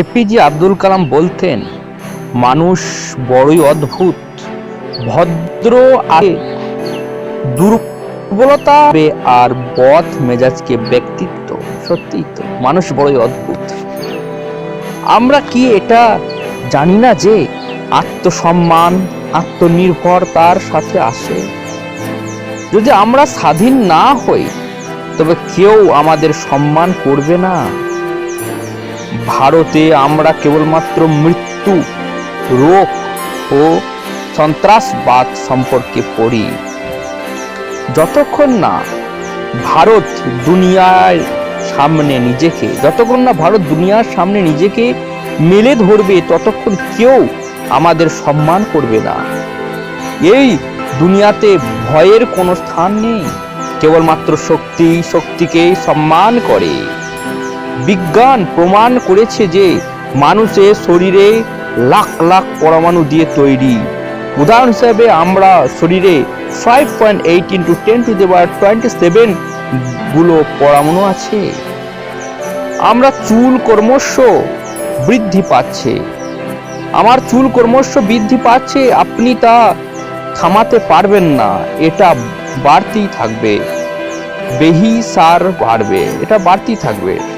APJ Abdul Kalam বলতেন, মানুষ বড়ই অদ্ভুত। ভদ্র আগে দুর্বলতা আর বধ মেজাজকে ব্যক্তিত্ব। সত্যি তো, মানুষ বড়ই অদ্ভুত। আমরা কি এটা জানি না যে আত্মসম্মান, আত্মনির্ভরতার সাথে আসে? যদি আমরা স্বাধীন না হই, তবে কেউ আমাদের সম্মান করবে না? ভারতে আমরা কেবলমাত্র মৃত্যু, রোগ ও সন্ত্রাসবাদ সম্পর্কে পড়ি। যতক্ষণ না ভারত দুনিয়ার সামনে নিজেকে, যতক্ষণ না ভারত দুনিয়ার সামনে নিজেকে মেলে ধরবে, ততক্ষণ কেউ আমাদের সম্মান করবে না। এই দুনিয়াতে ভয়ের কোনো স্থান নেই। কেবলমাত্র শক্তি শক্তিকেই সম্মান করে। বিজ্ঞান প্রমাণ করেছে যে মানুষের শরীরে লাখ লাখ পরমাণু দিয়ে তৈরি। উদাহরণ হিসাবে আমরা শরীরে five point eight into ten to the power twenty সেভেনগুলো পরমাণু আছে। আমরা চুল ক্রমশ বৃদ্ধি পাচ্ছে। আমার চুল ক্রমশ বৃদ্ধি পাচ্ছে, আপনি তা থামাতে পারবেন না, এটা বাড়তেই থাকবে। বেহি সার বাড়বে, এটা বাড়তেই থাকবে।